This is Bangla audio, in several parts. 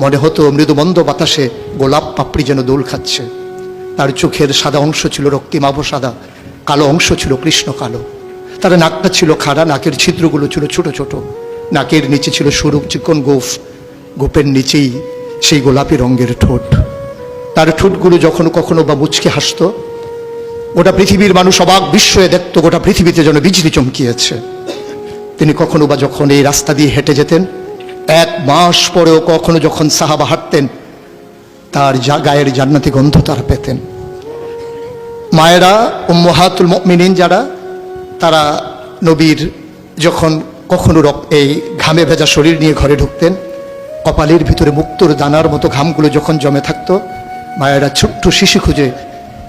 মনে হতো মৃদুমন্দ বাতাসে গোলাপ পাপড়ি যেন দোল খাচ্ছে। তার চোখের সাদা অংশ ছিল রক্তিমাভ সাদা, কালো অংশ ছিল কৃষ্ণ কালো। তার নাকটা ছিল খাড়া, নাকের ছিদ্রগুলো ছিল ছোট ছোট। নাকের নিচে ছিল সরু চিকন গোফ, গোপের নিচেই সেই গোলাপি রঙের ঠোঁট। তার ঠোঁটগুলো যখন কখনো বা মুচকে হাসতো, গোটা পৃথিবীর মানুষ অবাক বিস্ময়ে দেখত গোটা পৃথিবীতে যেন বিজলি চমকিয়েছে। তিনি কখনো বা যখন এই রাস্তা দিয়ে হেঁটে যেতেন এক মাস পরেও কখনো যখন সাহাবা হাঁটতেন, তার গায়ের জান্নাতি গন্ধ তারা পেতেন। মায়েরা, উম্মহাতুল মিনিন যারা, তারা নবীর যখন কখনো এই ঘামে ভেজা শরীর নিয়ে ঘরে ঢুকতেন, কপালের ভিতরে মুক্তোর দানার মতো ঘামগুলো যখন জমে থাকতো, মায়েরা ছোট্ট শিশি খুঁজে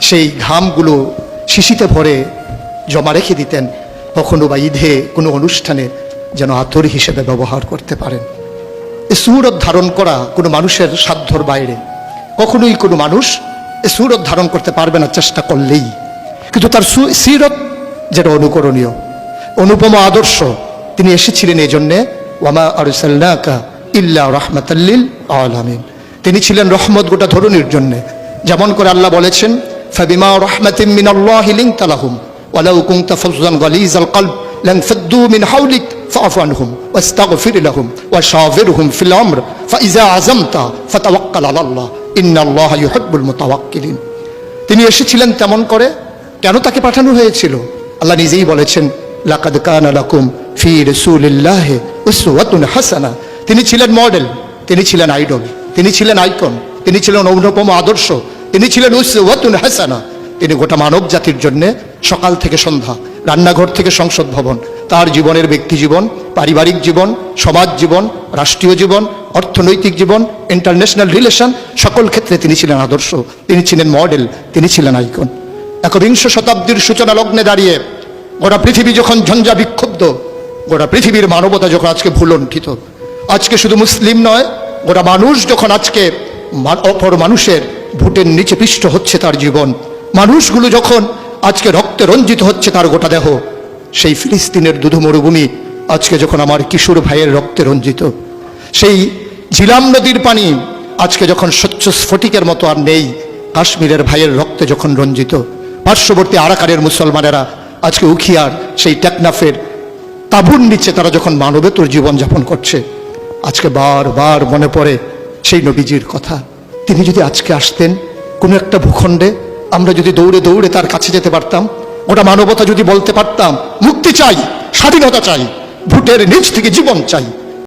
সেই ঘামগুলো শিশিতে ভরে জমা রেখে দিতেন, কখনো বা ঈদে কোনো অনুষ্ঠানে যেন আতর হিসেবে ব্যবহার করতে পারেন। সুরত ধারণ করা কোনো মানুষের সাধ্যর বাইরে। কখনোই কোনো মানুষ এ সুরত ধারণ করতে পারবে না চেষ্টা করলেই। কিন্তু তার সিরত যেটা অনুকরণীয়। অনুপম আদর্শ তিনি এসেছিলেন এই জন্যে, ওয়ামা আরুসাল্লাকা ইল্লা রহমতাল্লিল আলামিন। তিনি ছিলেন রহমত গোটা ধরনের জন্যে। যেমন করে আল্লাহ বলেছেন, ফাবিমা রহমাতিম মিন আল্লাহ হিলিং তালাহুম ওয়ালাউ কুংতা ফজলান গলিজ আল কল্ব লং ফদ্দু মিন হাউলিক فاعف عنهم واستغفر لهم وشاورهم في الامر فاذا عزمت فتوكل على الله ان الله يحب المتوكلين তিনি এসেছিলেন তেমন করে কেন তাকে পাঠানো হয়েছিল আল্লাহ নিজেই বলেছেন লাকাদ কানা লাকুম ফি রাসূলিল্লাহি উসওয়াতুন হাসানা তিনি ছিলেন মডেল তিনি ছিলেন আইডল তিনি ছিলেন আইকন তিনি ছিলেন অনুপম আদর্শ তিনি ছিলেন উসওয়াতুন হাসানা তিনি গোটা মানব জাতির জন্য সকাল থেকে সন্ধ্যা রান্নাঘর থেকে সংসদ ভবন, তার জীবনের ব্যক্তি জীবন, পারিবারিক জীবন, সমাজ জীবন, রাষ্ট্রীয় জীবন, অর্থনৈতিক জীবন ইন্টারন্যাশনাল রিলেশন সকল ক্ষেত্রে তিনি ছিলেন আদর্শ, তিনি ছিলেন মডেল তিনি ছিলেন আইকন একবিংশ শতাব্দীর সূচনা লগ্নে দাঁড়িয়ে গোটা পৃথিবী যখন ঝঞ্ঝা বিক্ষুব্ধ, গোটা পৃথিবীর মানবতা যখন আজকে ভুলণ্ঠিত, আজকে শুধু মুসলিম নয়, গোটা মানুষ যখন আজকে অপর মানুষের ভোটের নিচে পিষ্ট হচ্ছে তার জীবন, মানুষগুলো যখন আজকে রক্তে রঞ্জিত হচ্ছে তার গোটা দেহ। সেই ফিলিস্তিনের দুধু মরুভূমি আজকে যখন আমার কিশোর ভাইয়ের রক্তে রঞ্জিত। সেই ঝিলাম নদীর পানি আজকে যখন স্বচ্ছ স্ফটিকের মতো আর নেই, কাশ্মীরের ভাইয়ের রক্তে যখন রঞ্জিত। পার্শ্ববর্তী আরাকারের মুসলমানেরা আজকে উখিয়ার সেই টেকনাফের তাবুর নিচে তারা যখন মানবেতর জীবনযাপন করছে, আজকে বারবার মনে পড়ে সেই নবীজির কথা। তিনি যদি আজকে আসতেন কোনো একটা ভূখণ্ডে আমরা যদি দৌড়ে দৌড়ে তার কাছে যেতে পারতাম, ওটা মানবতা যদি বলতে পারতাম, মুক্তি চাই, স্বাধীনতা চাই ভোটের নিচ থেকে জীবন চাই।